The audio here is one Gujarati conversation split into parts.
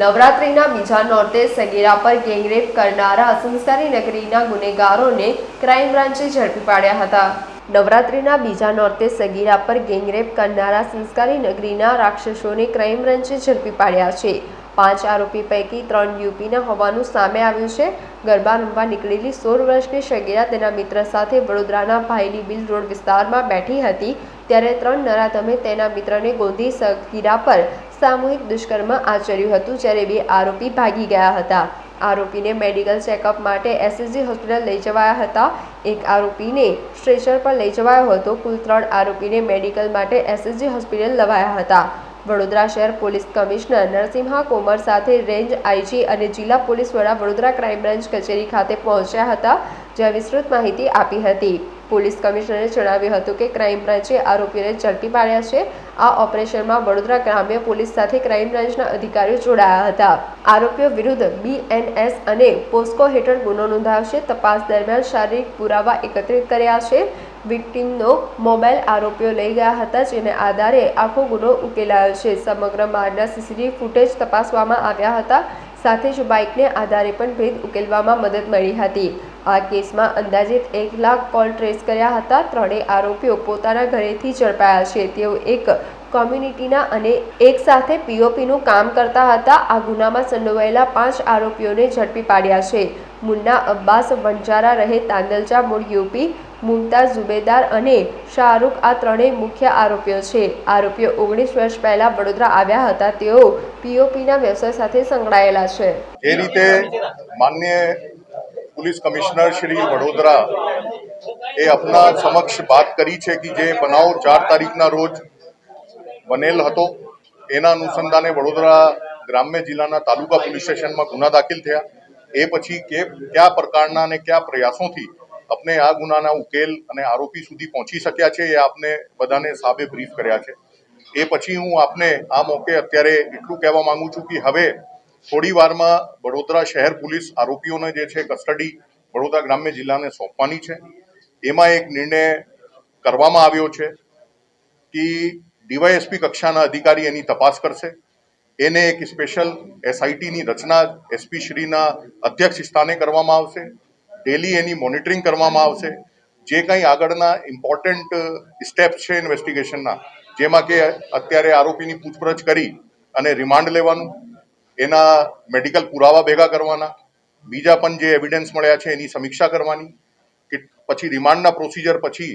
નવરાત્રિના બીજા નોરતે સગીરા પર ગેંગરેપ કરનારા સંસ્કારી નગરીના ગુનેગારોને ક્રાઇમ બ્રાન્ચે ઝડપી પાડ્યા હતા. નવરાત્રીના બીજા નોરતે સગીરા પર ગેંગરેપ કરનારા સંસ્કારી નગરીના રાક્ષસોને ક્રાઇમ બ્રાન્ચે ઝડપી પાડ્યા છે. પાંચ આરોપી પૈકી ત્રણ યુપીના હોવાનું સામે આવ્યું છે. ગરબા રમવા નીકળેલી સોળ વર્ષની સગીરા તેના મિત્ર સાથે વડોદરાના ભાઈલી બિલ રોડ વિસ્તારમાં બેઠી હતી. ત્યારે ત્રણ નરાધમે તેના મિત્રને ગોંધી સગીરા પર સામૂહિક દુષ્કર્મ આચર્યું હતું, જ્યારે બે આરોપી ભાગી ગયા હતા. આરોપીને મેડિકલ ચેકઅપ માટે એસએસજી હોસ્પિટલ લઈ જવાયા હતા. એક આરોપીને સ્ટ્રેચર પર લઈ જવાયો હતો. કુલ ત્રણ આરોપીને મેડિકલ માટે એસએસજી હોસ્પિટલ લવાયા હતા. વડોદરા શહેર પોલીસ કમિશનર નરસિંહા કોમર સાથે રેન્જ આઈજી અને જિલ્લા પોલીસ વડા વડોદરા ક્રાઇમ બ્રાન્ચ કચેરી ખાતે પહોંચ્યા હતા. જ્યાં વિસ્તૃત માહિતી આપી હતી. પોલીસ કમિશનરે જણાવ્યું હતું કે ક્રાઇમ બ્રાન્ચે આરોપીઓને ઝડપી પાડ્યા છે. આ ઓપરેશનમાં વડોદરા ગ્રામ્ય પોલીસ સાથે ક્રાઇમ બ્રાન્ચના અધિકારીઓ જોડાયા હતા. આરોપીઓ વિરુદ્ધ બીએનએસ અને પોસ્કો હેઠળ ગુનો નોંધાયો તપાસ દરમિયાન શારીરિક પુરાવા એકત્રિત કર્યા છે. વિક્ટીમનો મોબાઈલ આરોપીઓ લઈ ગયા હતા, જેને આધારે આખો ગુનો ઉકેલાયો છે. સમગ્ર માર્ગના સીસીટીવી ફૂટેજ તપાસવામાં આવ્યા હતા. સાથે જ બાઇકને આધારે પણ ભેદ ઉકેલવામાં મદદ મળી હતી. આ કેસમાં અંદાજિત એક લાખ કોલ ટ્રેસ કર્યા હતા. ત્રણેય આરોપીઓ પોતાના ઘરેથી ઝડપાયા છે. તેઓ એક કોમ્યુનિટીના અને એક સાથે પીઓપીનું કામ કરતા હતા. આ ગુનામાં સંડોવાયેલા પાંચ આરોપીઓને ઝડપી પાડ્યા છે. મુન્ના અબ્બાસ, વંજારા રહે, તાંદલજા મૂળ, યુપી, મુમતાઝ, ઝુબેદાર અને શાહરૂખ આ ત્રણેય મુખ્ય આરોપીઓ છે. આરોપીઓ ઓગણીસ વર્ષ પહેલા વડોદરા આવ્યા હતા. તેઓ પીઓપીના વ્યવસાય સાથે સંકળાયેલા છે. એ રીતે માન્ય પોલીસ કમિશનર શ્રી વડોદરા એ આપના સમક્ષ વાત કરી છે કે જે બનાવ ચાર તારીખના રોજ બનેલ હતો. એના અનુસંધાને વડોદરા ગ્રામ્ય જિલ્લાના તાલુકા પોલીસ સ્ટેશનમાં ગુના દાખલ થયા. એ પછી કે કયા પ્રકારના અને કયા પ્રયાસોથી આપણે આ ગુનાના ઉકેલ અને આરોપી સુધી પહોંચી શક્યા છે એ આપને બધાને સાબે બ્રીફ કર્યા છે. એ પછી હું આપને આ મોકે અત્યારે એટલું કહેવા માંગુ છું કે હવે થોડી વારમાં વડોદરા શહેર પોલીસ આરોપીઓને જે છે કસ્ટડી વડોદરા ગ્રામ્ય જિલ્લાને સોંપવાની છે. એમાં એક નિર્ણય કરવામાં આવ્યો છે કે ડીવાયએસપી કક્ષાના અધિકારી એની તપાસ કરશે. એને એક સ્પેશિયલ એસઆઈટીની રચના એસપી શ્રીના અધ્યક્ષ સ્થાને કરવામાં આવશે. ડેલી એની મોનિટરિંગ કરવામાં આવશે. જે કંઈ આગળના ઇમ્પોર્ટન્ટ સ્ટેપ છે ઇન્વેસ્ટિગેશનના, જેમાં કે અત્યારે આરોપીની પૂછપરછ કરી અને રિમાન્ડ લેવાનું એના મેડિકલ પુરાવા ભેગા કરવાના. બીજા પણ જે એવિડન્સ મળ્યા છે, એની સમીક્ષા કરવાની. કે પછી રિમાન્ડના પ્રોસિજર પછી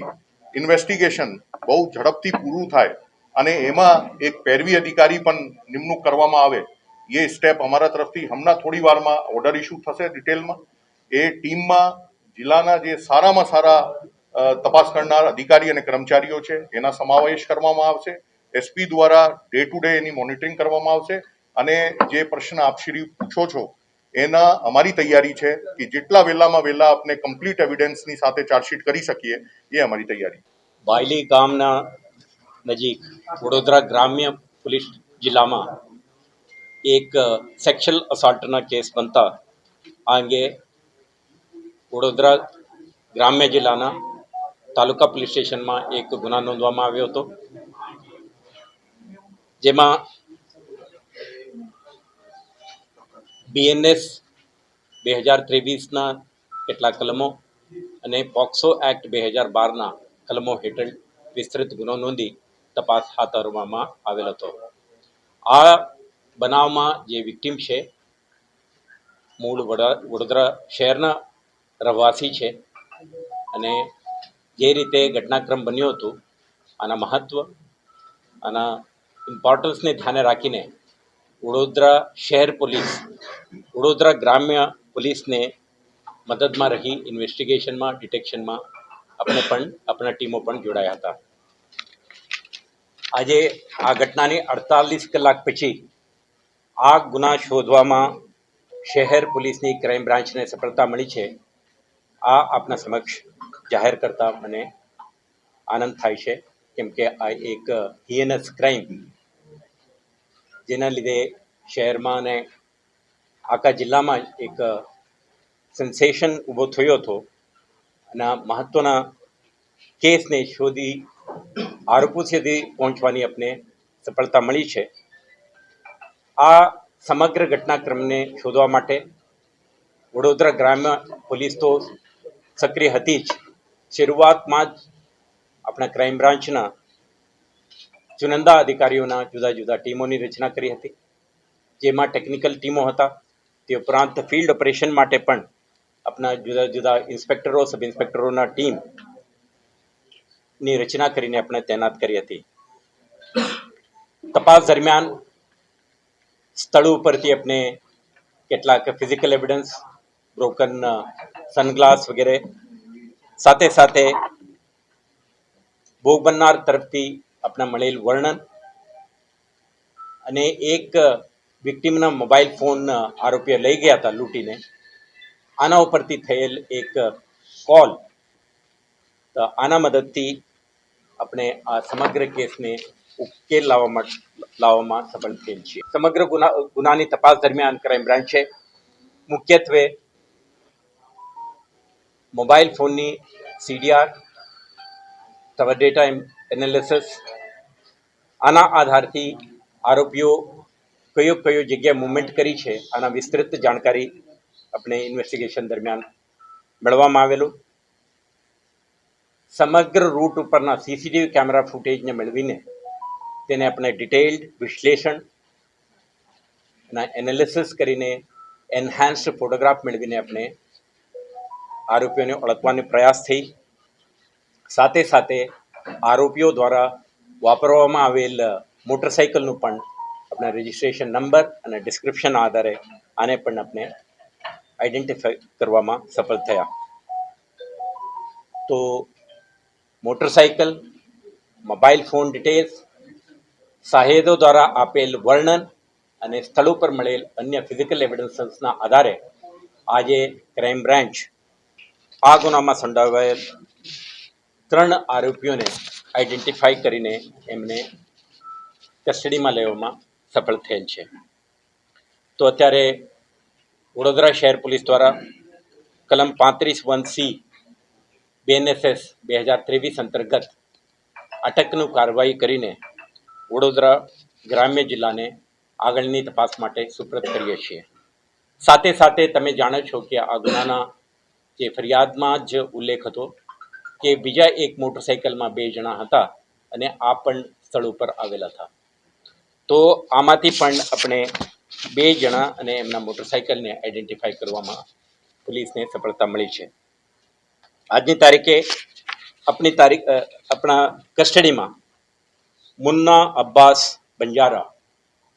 ઇન્વેસ્ટિગેશન બહુ ઝડપથી પૂરું થાય અને એમાં એક પેરવી અધિકારી પણ નિમણૂક કરવામાં આવે. એ સ્ટેપ અમારા તરફથી હમણાં થોડી વારમાં ઓર્ડર ઇસ્યુ થશે ડિટેલમાં એ ટીમમાં જિલ્લાના જે સારામાં સારા તપાસ કરનાર અધિકારી અને કર્મચારીઓ છે, એના સમાવેશ કરવામાં આવશે. એસપી દ્વારા ડે ટુ ડે એની મોનિટરિંગ કરવામાં આવશે. અને જે પ્રશ્ન આપ પૂછો છો, એના અમારી તૈયારી છે કે જેટલા વહેલામાં વહેલા આપણે કમ્પ્લીટ એવિડન્સની સાથે ચાર્જશીટ કરી શકીએ, એ અમારી તૈયારી બાયલી ગામના નજીક વડોદરા ગ્રામ્ય પોલીસ જિલ્લામાં એક સેક્સ્યુઅલ અસોલ્ટના કેસ બનતા આ અંગે વડોદરા ગ્રામ્ય જિલ્લાના તાલુકા પોલીસ સ્ટેશનમાં એક ગુના નોંધવામાં આવ્યો હતો. જેમાં બીએનએસ બે હજાર ત્રેવીસના કેટલાક કલમો અને પોક્સો એક્ટ બે હજાર બારના કલમો હેઠળ વિસ્તૃત ગુનો નોંધી તપાસ હાથ ધરવામાં આવેલ હતો. આ બનાવમાં જે વિક્ટીમ છે, મૂળ વડા, વડોદરા શહેરના રહેવાસી છે અને જે રીતે ઘટનાક્રમ બન્યો હતો, આના મહત્ત્વ આના ઇમ્પોર્ટન્સને ધ્યાને રાખીને વડોદરા શહેર પોલીસ, વડોદરા ગ્રામ્ય પોલીસને મદદમાં રહી ઇન્વેસ્ટિગેશનમાં ડિટેક્શનમાં આપણે પણ આપણા ટીમો પણ જોડાયા હતા. આજે આ ઘટનાની અડતાલીસ કલાક પછી આ ગુના શોધવામાં શહેર પોલીસની ક્રાઇમ બ્રાન્ચને સફળતા મળી છે. આ આપના સમક્ષ જાહેર કરતા મને આનંદ થાય છે, કેમ કે આ એક હિયનસ ક્રાઇમ જેના લીધે શહેરમાં અને આખા જિલ્લામાં એક સેન્સેશન ઊભો થયો હતો. અને આ મહત્ત્વના કેસને શોધી આરોપો સુધી પહોંચવાની આપણે સફળતા મળી છે. આ સમગ્ર ઘટનાક્રમને શોધવા માટે વડોદરા ગ્રામ્ય પોલીસ તો સક્રિય હતી જ. શરૂઆતમાં જ આપણા ક્રાઇમ બ્રાન્ચના ચુનંદા અધિકારીઓના જુદા જુદા ટીમોની રચના કરી હતી, જેમાં ટેકનિકલ ટીમો હતા. તે ઉપરાંત ફિલ્ડ ઓપરેશન માટે પણ આપણા જુદા જુદા ઇન્સ્પેક્ટરો સબ ઇન્સ્પેક્ટરોના ટીમની રચના કરીને આપણે તૈનાત કરી હતી. તપાસ દરમિયાન સ્થળ ઉપરથી આપણે કેટલાક ફિઝિકલ એવિડન્સ બ્રોકન સનગ્લાસ વગેરે સાથે સાથે ભોગ બનનાર તરફથી આપણા મળેલ વર્ણન અને એક વિક્ટીમના મોબાઈલ ફોન આરોપીએ લઈ ગયા હતા લૂંટીને. આના ઉપરથી થયેલ એક કોલ. તો આના મદદથી આપણે આ સમગ્ર કેસને ઉકેલ લાવવા લાવવામાં સફળ થયેલ છીએ સમગ્ર ગુના, ગુનાની તપાસ દરમિયાન ક્રાઇમ બ્રાન્ચે મુખ્યત્વે મોબાઈલ ફોનની સીડીઆર તથા ડેટા એનાલિસિસ આના આધારથી આરોપીઓ કયો કયો જગ્યાએ મુવમેન્ટ કરી છે આના વિસ્તૃત જાણકારી આપણે ઇન્વેસ્ટિગેશન દરમિયાન મેળવવામાં આવેલું. સમગ્ર રૂટ ઉપરના સીસીટીવી કેમેરા ફૂટેજને મેળવીને તેને આપણે ડિટેલ્ડ વિશ્લેષણ અને એનાલિસિસ કરીને એન્હાન્સ્ડ ફોટોગ્રાફ મેળવીને આપણે આરોપીઓને ઓળખવાનો પ્રયાસ થઈ. સાથે સાથે આરોપીઓ દ્વારા વાપરવામાં આવેલ મોટરસાઇકલનું પણ આપણે રજિસ્ટ્રેશન નંબર અને ડિસ્ક્રિપ્શન આધારે આને પણ આપણે આઈડેન્ટિફાઈ કરવામાં સફળ થયા. તો મોટરસાઇકલ મોબાઈલ ફોન ડિટેલ્સ સાહેદો દ્વારા આપેલ વર્ણન અને સ્થળ ઉપર મળેલ અન્ય ફિઝિકલ એવિડન્સના આધારે આજે ક્રાઇમ બ્રાન્ચ આ ગુનામાં સંડોવાયેલ ત્રણ આરોપીઓને આઈડેન્ટિફાઈ કરીને એમને કસ્ટડીમાં લેવામાં સફળ થયેલ છે. તો અત્યારે વડોદરા શહેર પોલીસ દ્વારા કલમ પાંત્રીસ વન સી બીએનએસએસ બે હજાર ત્રેવીસ અંતર્ગત અટકનું કાર્યવાહી કરીને વડોદરા ગ્રામ્ય જિલ્લાને આગળની તપાસ માટે સુપ્રત કરીએ છીએ. સાથે સાથે તમે જાણો છો કે આ ગુનાના જે ફરિયાદમાં જ ઉલ્લેખ હતો કે બીજા એક મોટરસાઇકલમાં બે જણા હતા અને આ પણ સ્થળ ઉપર આવેલા હતા. તો આમાંથી પણ આપણે બે જણા અને એમના મોટરસાઇકલને આઈડેન્ટિફાઈ કરવામાં પોલીસને સફળતા મળી છે. આજની તારીખે આપણી તારીખ આપણા કસ્ટડીમાં મુન્ના અબ્બાસ બંજારા,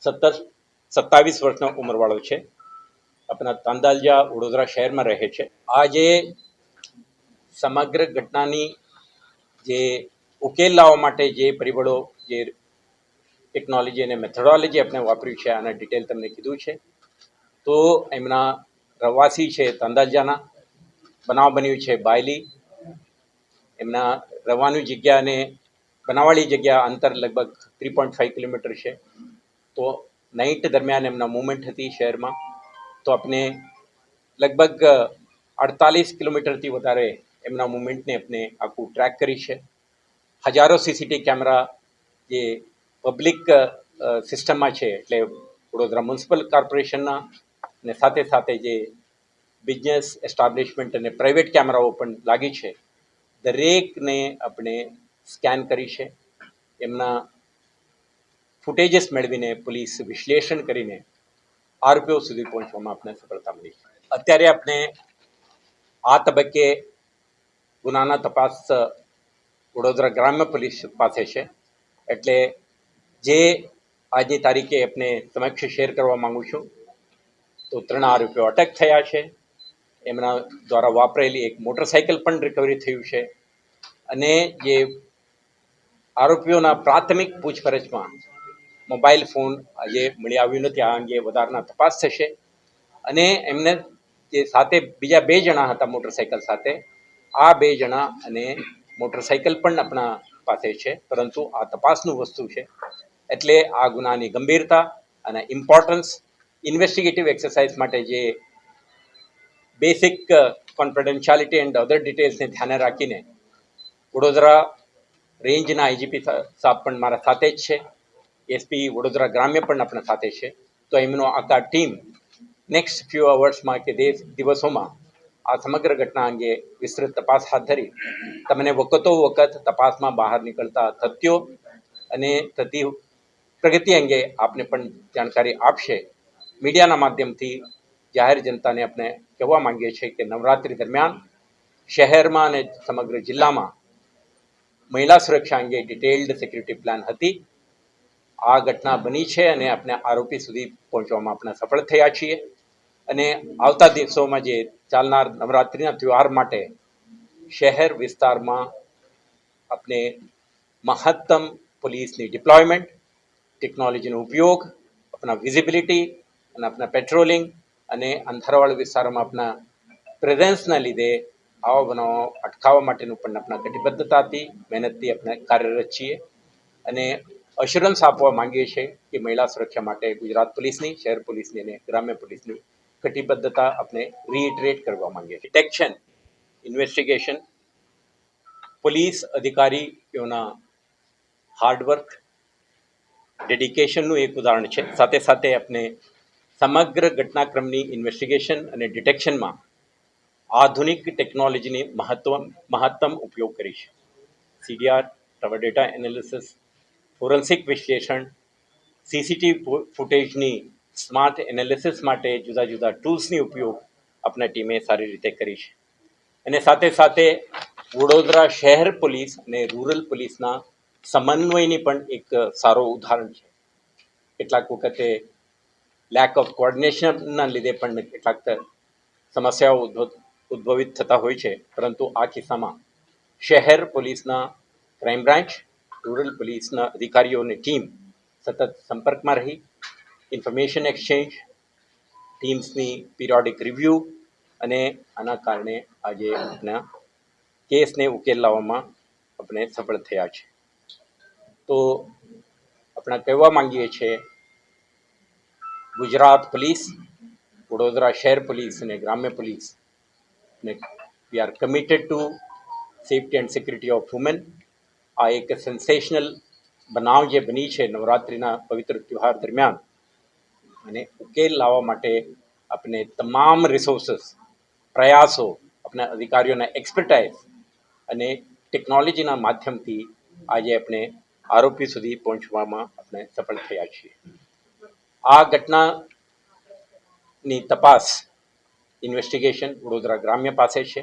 સત્તર, સત્તાવીસ વર્ષનો ઉંમરવાળો છે. આપણા તાંદાલજા વડોદરા શહેરમાં રહે છે. આજે સમગ્ર ઘટનાની જે ઉકેલ લાવવા માટે જે પરિબળો, જે ટેકનોલોજી અને મેથોડોલોજી આપણે વાપર્યું છે, આના ડિટેલ તમને કીધું છે. તો એમના રવાસી છે તંદાજાના બનાવ બન્યું છે બાયલી. એમના રહેવાની જગ્યા અને બનાવવાળી જગ્યા અંતર લગભગ થ્રી પોઈન્ટ ફાઇવ કિલોમીટર છે. તો નાઇટ દરમિયાન એમના મુવમેન્ટ હતી શહેરમાં. તો આપણે લગભગ અડતાલીસ કિલોમીટરથી વધારે એમના મુમેન્ટને આપણે આખું ટ્રેક કરી છે. હજારો સીસીટીવી કેમેરા જે પબ્લિક સિસ્ટમમાં છે, એટલે વડોદરા મ્યુનિસિપલ કોર્પોરેશનના અને સાથે સાથે જે બિઝનેસ એસ્ટાબ્લિશમેન્ટ અને પ્રાઇવેટ કેમેરાઓ પણ લાગી છે. દરેકને આપણે સ્કેન કરી છે. એમના ફૂટેજીસ મેળવીને પોલીસ વિશ્લેષણ કરીને આરપીઓ સુધી પહોંચવામાં આપણે સફળતા મળી છે. અત્યારે આપણે આ તબક્કે ગુનાના તપાસ વડોદરા ગ્રામ્ય પોલીસ પાસે છે. એટલે જે આજની તારીખે આપણે સમક્ષ શેર કરવા માગું છું, તો ત્રણ આરોપીઓ અટક થયા છે. એમના દ્વારા વાપરેલી એક મોટરસાઇકલ પણ રિકવરી થયું છે. અને જે આરોપીઓના પ્રાથમિક પૂછપરછમાં મોબાઈલ ફોન આજે મળી આવ્યું નથી. આ અંગે વધારાના તપાસ થશે. અને એમને જે સાથે બીજા બે જણા હતા મોટરસાઇકલ સાથે આ બે જણા અને મોટરસાઇકલ પણ આપણા પાસે છે, પરંતુ આ તપાસનું વસ્તુ છે. એટલે આ ગુનાની ગંભીરતા અને ઇમ્પોર્ટન્સ ઇન્વેસ્ટિગેટિવ એક્સરસાઇઝ માટે જે બેસિક કોન્ફિડેન્શિયાલિટી એન્ડ અધર ડિટેલ્સને ધ્યાને રાખીને વડોદરા રેન્જના આઈજીપી સાહેબ પણ મારા સાથે જ છે. એસપી વડોદરા ગ્રામ્ય પણ આપણા સાથે છે. તો એમનો આખા ટીમ નેક્સ્ટ ફ્યુ અવર્સમાં કે દિવસોમાં આ સમગ્ર ઘટના અંગે વિસ્તૃત તપાસ હાથ ધરી. તમને વખતો વખત તપાસમાં બહાર નીકળતા તથ્યો અને થતી પ્રગતિ અંગે આપને પણ જાણકારી આપશે. મીડિયાના માધ્યમથી જાહેર જનતાને આપણે કહેવા માંગીએ છીએ કે નવરાત્રિ દરમિયાન શહેરમાં અને સમગ્ર જિલ્લામાં મહિલા સુરક્ષા અંગે ડિટેલ્ડ સિક્યુરિટી પ્લાન હતી. આ ઘટના બની છે અને આપણે આરોપી સુધી પહોંચવામાં આપણે સફળ થયા છીએ. અને આવતા દિવસોમાં જે ચાલનાર નવરાત્રિના તહેવાર માટે શહેર વિસ્તારમાં આપણે મહત્તમ પોલીસની ડિપ્લોયમેન્ટ, ટેકનોલોજીનો ઉપયોગ, આપણા વિઝિબિલિટી અને આપણા પેટ્રોલિંગ અને અંધારાવાળા વિસ્તારોમાં આપણા પ્રેઝન્સના લીધે આવા બનાવો અટકાવવા માટેનું પણ આપણા કટિબદ્ધતાથી, મહેનતથી આપણે કાર્યરત છીએ અને અશ્યોરન્સ આપવા માંગીએ છીએ કે મહિલા સુરક્ષા માટે ગુજરાત પોલીસની, શહેર પોલીસની અને ગ્રામ્ય પોલીસની કટિબદ્ધતા આપણે રીઇટરેટ કરવા માંગીએ છીએ. ડિટેક્શન ઇન્વેસ્ટિગેશન પોલીસ અધિકારીઓના હાર્ડવર્ક ડેડિકેશનનું એક ઉદાહરણ છે. સાથે સાથે આપણે સમગ્ર ઘટનાક્રમની ઇન્વેસ્ટિગેશન અને ડિટેક્શનમાં આધુનિક ટેકનોલોજીની મહત્વ મહત્તમ ઉપયોગ કરી છે CDR tower data analysis forensic વિશ્લેષણ સીસીટીવી ફૂટેજની સ્માર્ટ એનાલિસિસ માટે જુદા જુદા ટૂલ્સની ઉપયોગ આપણા ટીમે સારી રીતે કરી છે. અને સાથે સાથે વડોદરા શહેર પોલીસ અને રૂરલ પોલીસના સમન્વયની પણ એક સારો ઉદાહરણ છે. કેટલાક વખતે લેક ઓફ કોર્ડિનેશનના લીધે પણ કેટલાક સમસ્યાઓ ઉદ્ભવિત થતા હોય છે. પરંતુ આ કિસ્સામાં શહેર પોલીસના ક્રાઇમ બ્રાન્ચ રૂરલ પોલીસના અધિકારીઓની ટીમ સતત સંપર્કમાં રહી ઇન્ફોર્મેશન એક્સચેન્જ, ટીમ્સની પિરિયોડિક રિવ્યૂ અને આના કારણે આજે આપણા કેસને ઉકેલ લાવવામાં આપણે સફળ થયા છે. તો આપણે કહેવા માંગીએ છીએ ગુજરાત પોલીસ, વડોદરા શહેર પોલીસ અને ગ્રામ્ય પોલીસ ને we are committed to safety and security of women આ એક સેન્સેશનલ બનાવ જે બની છે નવરાત્રિના પવિત્ર તહેવાર દરમિયાન અને ઉકેલ લાવવા માટે આપણે તમામ રિસોર્સિસ પ્રયાસો આપણા અધિકારીઓના એક્સપર્ટાઇઝ અને ટેકનોલોજીના માધ્યમથી આજે આપણે આરોપી સુધી પહોંચવામાં આપણે સફળ થયા છીએ. આ ઘટનાની તપાસ ઇન્વેસ્ટિગેશન વડોદરા ગ્રામ્ય પાસે છે.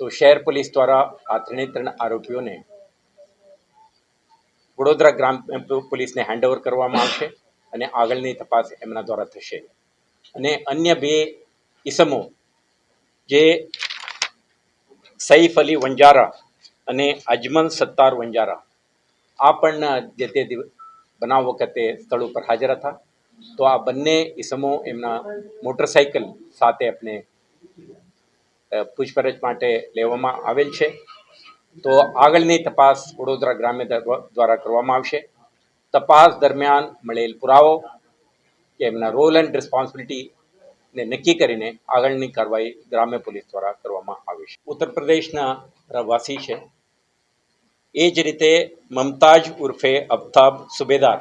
તો શહેર પોલીસ દ્વારા આ ત્રણે ત્રણ આરોપીઓને વડોદરા ગ્રામ પોલીસને હેન્ડઓવર કરવામાં આવશે. અને આગળની તપાસ એમના દ્વારા થશે. અને અન્ય બે ઇસમો, જે સૈફ અલી વંજારા અને અજમલ સત્તાર વંજારા, આ પણ જે તે બનાવ વખતે સ્થળ ઉપર હાજર હતા. તો આ બંને ઇસમો એમના મોટરસાઇકલ સાથે આપણે પૂછપરછ માટે લેવામાં આવેલ છે. તો આગળની તપાસ વડોદરા ગ્રામ્ય દ્વારા કરવામાં આવશે. તપાસ દરમિયાન મળેલ પુરાવો કે એમના રોલ એન્ડ રિસ્પોન્સિબિલિટી ને નક્કી કરીને આગળની કાર્યવાહી ગ્રામ્ય પોલીસ દ્વારા કરવામાં આવી છે. ઉત્તર પ્રદેશના રહેવાસી છે. એ જ રીતે મમતાજ ઉર્ફે અફતાબ સુબેદાર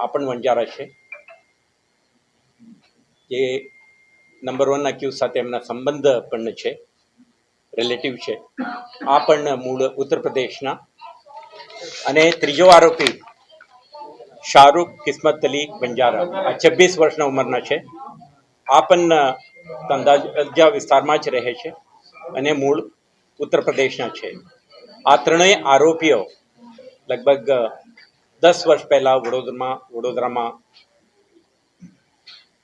આ પણ વંજારા છે. જે નંબર વનના ક્યુ સાથે એમના સંબંધ પણ છે, રિલેટિવ છે. આ પણ મૂળ ઉત્તર પ્રદેશના. અને ત્રીજો આરોપી શાહરૂખ કિસ્મત અલી બંજારા. આ છવ્વીસ વર્ષના ઉંમરના છે. આ પણ તંદાજા વિસ્તારમાં જ રહે છે અને મૂળ ઉત્તર પ્રદેશના છે. આ ત્રણેય આરોપીઓ લગભગ દસ વર્ષ પહેલાં વડોદરામાં વડોદરામાં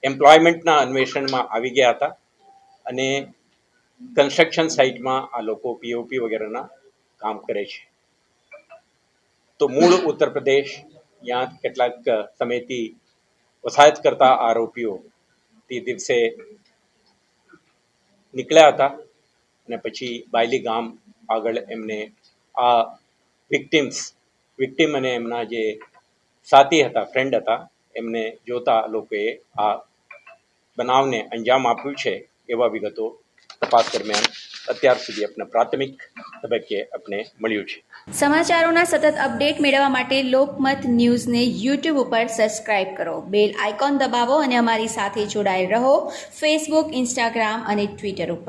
એમ્પ્લોયમેન્ટના અન્વેષણમાં આવી ગયા હતા અને કન્સ્ટ્રક્શન સાઇટમાં આ લોકો પીઓપી વગેરેના કામ કરે છે. તો મૂળ ઉત્તર પ્રદેશ ત્યાં કેટલાક સમયથી વસાહત કરતા આરોપીઓ તે દિવસે નીકળ્યા હતા અને પછી બાયલી ગામ આગળ એમને આ વિક્ટિમ્સ, વિક્ટિમ અને એમના જે સાથી હતા ફ્રેન્ડ હતા, એમને જોતા લોકોએ આ બનાવને અંજામ આપ્યું છે એવા વિગતો તપાસ દરમિયાન અત્યાર સુધી આપણે પ્રાથમિક તબક્કે આપણે મળ્યું છે. સમાચારોના સતત અપડેટ મેળવવા માટે લોકમત ન્યૂઝને યુટ્યુબ ઉપર સબસ્ક્રાઇબ કરો. બેલ આઇકોન દબાવો અને અમારી સાથે જોડાયેલ રહો. ફેસબુક ઇન્સ્ટાગ્રામ અને ટ્વિટર ઉપર.